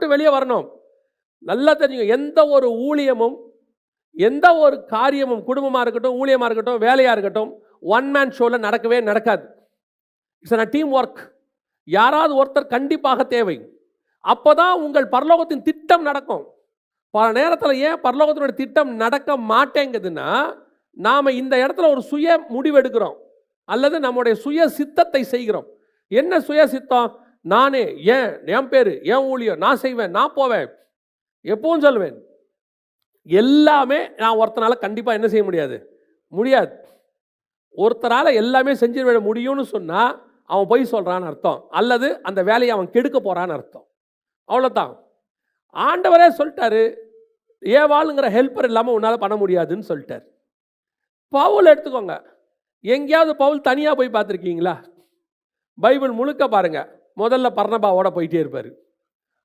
விட்டு வெளியே வரணும். நல்லா தெரிஞ்சுங்க எந்த ஒரு ஊழியமும் எந்த ஒரு காரியமும் குடும்பமாக இருக்கட்டும் ஊழியமாக இருக்கட்டும் வேலையாக இருக்கட்டும் ஒன் மேன் ஷோவில் நடக்கவே நடக்காது. இட்ஸ் டீம் ஒர்க் யாராவது ஒருத்தர் கண்டிப்பாக தேவை. அப்போ தான் உங்கள் பரலோகத்தின் திட்டம் நடக்கும். பல நேரத்தில் ஏன் பரலோகத்தினுடைய திட்டம் நடக்க மாட்டேங்குதுன்னா நாம் இந்த இடத்துல ஒரு சுய முடிவெடுக்கிறோம். அல்லது நம்முடைய சுய சித்தத்தை செய்கிறோம். என்ன சுய சித்தம்? நானே ஏன் என் பேர் என் ஊழியம் நான் செய்வேன் நான் போவேன். எப்பவும் சொல்லுவேன் எல்லாமே நான் ஒருத்தனால கண்டிப்பாக என்ன செய்ய முடியாது? முடியாது. ஒருத்தரால் எல்லாமே செஞ்சிட முடியும்னு சொன்னால் அவன் பொய் சொல்கிறான்னு அர்த்தம். அல்லது அந்த வேலையை அவன் கெடுக்க போகிறான்னு அர்த்தம். அவ்வளோதான் ஆண்டவரே சொல்லிட்டாரு ஏவாளுங்கிற ஹெல்ப்பர் இல்லாமல் உன்னால் பண்ண முடியாதுன்னு சொல்லிட்டார். பவுல் எடுத்துக்கோங்க. எங்கேயாவது பவுல் தனியாக போய் பார்த்துருக்கீங்களா? பைபிள் முழுக்க பாருங்கள் முதல்ல பர்ணபாவோட போயிட்டே இருப்பார்.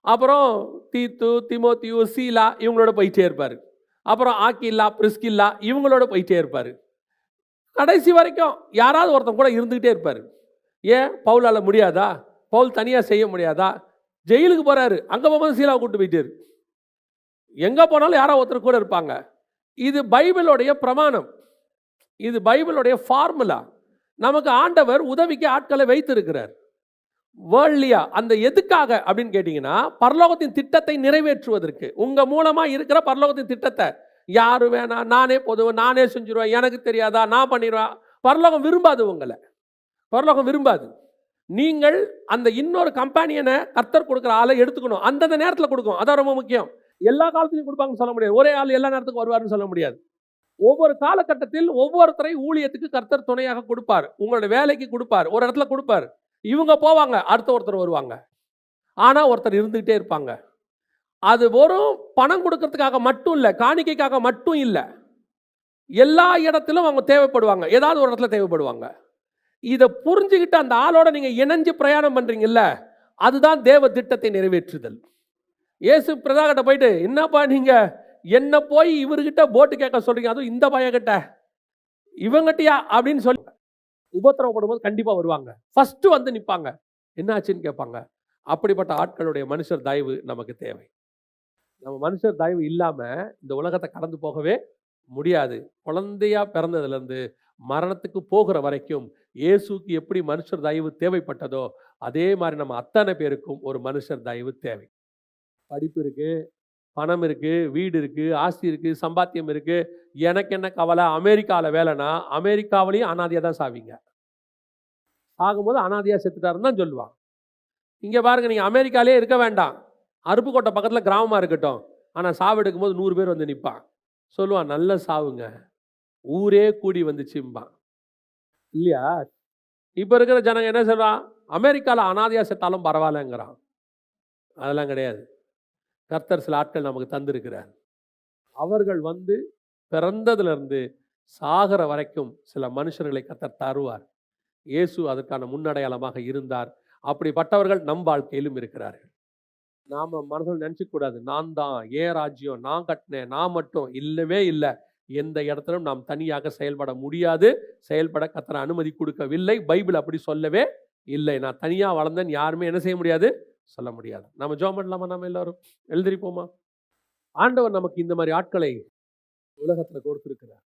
அப்புறம் தீத்து திமோத்தியு சீலா இவங்களோட போயிட்டே இருப்பார். அப்புறம் ஆக்கில்லா பிரிஸ்கில்லா இவங்களோட போயிட்டே இருப்பார். கடைசி வரைக்கும் யாராவது ஒருத்தன் கூட இருந்துக்கிட்டே இருப்பார். ஏன்? பவுலால் முடியாதா? பவுல் தனியாக செய்ய முடியாதா? ஜெயிலுக்கு போகிறாரு அங்கே போகும்போது சீலாவை கூட்டு போயிட்டாரு. எங்கே போனாலும் யாரோ ஒருத்தர் கூட இருப்பாங்க. இது பைபிளுடைய பிரமாணம். இது பைபிளுடைய ஃபார்முலா. நமக்கு ஆண்டவர் உதவிக்கு ஆட்களை வைத்திருக்கிறார். வேர்ல்லியா அந்த எதுக்காக? அப்படின்னு கேட்டிங்கன்னா பரலோகத்தின் திட்டத்தை நிறைவேற்றுவதற்கு. உங்கள் மூலமாக இருக்கிற பரலோகத்தின் திட்டத்தை. யார் வேணாம் நானே போதுவேன் நானே செஞ்சுருவேன் எனக்கு தெரியாதா நான் பண்ணிடுவேன். பரலோகம் விரும்பாது உங்களை. பரலோகம் விரும்பாது. நீங்கள் அந்த இன்னொரு கம்பெனியனை கர்த்தர் கொடுக்குற ஆளை எடுத்துக்கணும். அந்தந்த நேரத்தில் கொடுக்கும் அதான் ரொம்ப முக்கியம். எல்லா காலத்துலையும் கொடுப்பாங்கன்னு சொல்ல முடியாது. ஒரே ஆள் எல்லா நேரத்துக்கும் வருவாருன்னு சொல்ல முடியாது. ஒவ்வொரு காலகட்டத்தில் ஒவ்வொருத்தரை ஊழியத்துக்கு கர்த்தர் துணையாக கொடுப்பார். உங்களோட வேலைக்கு கொடுப்பார். ஒரு இடத்துல கொடுப்பார். இவங்க போவாங்க அடுத்த ஒருத்தர் வருவாங்க. ஆனால் ஒருத்தர் இருந்துக்கிட்டே இருப்பாங்க. அது வெறும் பணம் கொடுக்கறதுக்காக மட்டும் இல்லை காணிக்கைக்காக மட்டும் இல்லை. எல்லா இடத்திலும் அவங்க தேவைப்படுவாங்க. ஏதாவது ஒரு இடத்துல தேவைப்படுவாங்க. இதை புரிஞ்சுக்கிட்டு அந்த ஆளோட நீங்கள் இணைஞ்சு பிரயாணம் பண்ணுறீங்கல்ல அதுதான் தேவ திட்டத்தை நிறைவேற்றுதல். இயேசு பிரதாகிட்ட போயிட்டு என்னப்பா நீங்கள் என்ன போய் இவர்கிட்ட போட்டு கேட்க சொல்றீங்க? அதுவும் இந்த பையன்கிட்ட. இவங்கிட்டயா? அப்படின்னு சொல்லி உபத்திரவப்படும் போது கண்டிப்பாக வருவாங்க. ஃபஸ்ட்டு வந்து நிற்பாங்க என்னாச்சுன்னு கேட்பாங்க. அப்படிப்பட்ட ஆட்களுடைய மனுஷர் தயவு நமக்கு தேவை. நம்ம மனுஷர் தயவு இல்லாமல் இந்த உலகத்தை கடந்து போகவே முடியாது. குழந்தையா பிறந்ததுலேருந்து மரணத்துக்கு போகிற வரைக்கும் இயேசுக்கு எப்படி மனுஷர் தயவு தேவைப்பட்டதோ அதே மாதிரி நம்ம அத்தனை பேருக்கும் ஒரு மனுஷர் தயவு தேவை. படிப்பு இருக்குது பணம் இருக்குது வீடு இருக்குது ஆஸ்தி இருக்குது சம்பாத்தியம் இருக்குது எனக்கு என்ன கவலை? அமெரிக்காவில் வேலைனா அமெரிக்காவிலையும் அனாதையாக தான் சாவிங்க. ஆகும்போது அனாதையாக செத்துட்டாருன்னு தான் சொல்லுவான் இங்கே பாருங்க நீங்கள் அமெரிக்காலே இருக்க வேண்டாம். அருப்புக்கோட்டை பக்கத்தில் கிராமமாக இருக்கட்டும். ஆனால் சாவு எடுக்கும்போது நூறு பேர் வந்து நிற்பான் சொல்லுவான் நல்ல சாவுங்க. ஊரே கூடி வந்துச்சும்பான். இல்லையா? இப்போ இருக்கிற ஜனங்க என்ன சொல்கிறான் அமெரிக்காவில் அனாதையாக செத்தாலும் பரவாயில்லங்கிறான். அதெல்லாம் கிடையாது. கர்த்தர் சில ஆட்கள் நமக்கு தந்திருக்கிறார். அவர்கள் வந்து பிறந்ததுலேருந்து சாகிற வரைக்கும் சில மனுஷர்களை கர்த்தர் தருவார். இயேசு அதற்கான முன்னடையாளமாக இருந்தார். அப்படிப்பட்டவர்கள் நம் வாழ்க்கையிலும் இருக்கிறார்கள். நாம் மனதில் நினச்சிக்கூடாது. நான் தான் ஏன் ராஜ்யம் நான் கட்டினேன் நான் மட்டும் இல்லவே இல்லை. எந்த இடத்திலும் நாம் தனியாக செயல்பட முடியாது. செயல்பட கத்தனை அனுமதி கொடுக்கவில்லை. பைபிள் அப்படி சொல்லவே இல்லை. நான் தனியாக வளர்ந்தேன். யாருமே என்ன செய்ய முடியாது? சொல்ல முடியாது. நம்ம ஜோம் பண்ணலாமா நம்ம எல்லாரும்? எழுதிருப்போமா ஆண்டவர் நமக்கு இந்த மாதிரி ஆட்களை உலகத்தில் கொடுத்துருக்கிறார்.